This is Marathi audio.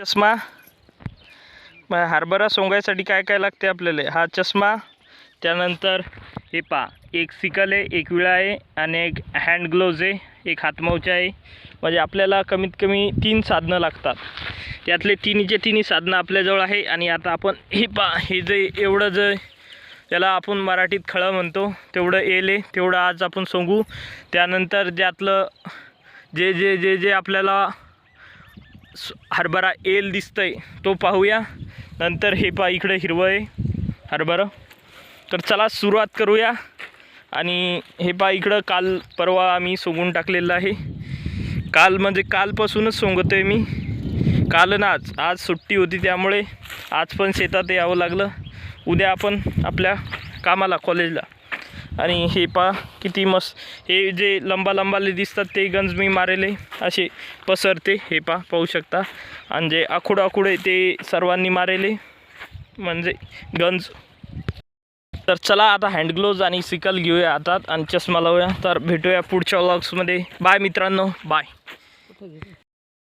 चष्मा. मग हरभरा सोंगायसाठी काय काय लागते आपल्याला? हा चष्मा त्यानंतर हे पा एक सिकल आहे एक विळा आहे आणि एक हँड ग्लोव्ज आहे एक हातमावचा आहे. म्हणजे आपल्याला कमीत कमी तीन साधनं लागतात. त्यातले तिन्हीचे तिन्ही साधनं आपल्याजवळ आहे आणि आता आपण हे पा हे जे एवढं जे त्याला आपण मराठीत खळं म्हणतो तेवढं येले तेवढं आज आपण सोंगू. त्यानंतर ज्यातलं जे जे जे जे आपल्याला हरभरा एल दिसतंय तो पाहूया. नंतर हे पा इकडे हिरवं आहे हरभरा. तर चला सुरुवात करूया. आणि हे पा इकडं काल परवा आम्ही सोंगून टाकलेलं आहे. काल म्हणजे कालपासूनच सोंगतो आहे मी. काल ना आज आज सुट्टी होती त्यामुळे आज पण शेतात यावं लागलं. उद्या आपण आपल्या कामाला कॉलेजला आणि हे पा किती मस्त. हे जे लंबा लंबाले दिसतात ते गंज मी मारेले. असे पसरते हे पा पाहू शकता. आणि जे आखुड आखुडे आहे ते सर्वांनी मारेले. म्हणजे गंज तर चला आता हँडग्लोव्ज आणि सिकल घेऊया हातात आणि चष्मा लावूया. तर भेटूया पुढच्या व्लॉग्समध्ये बाय मित्रांनो. बाय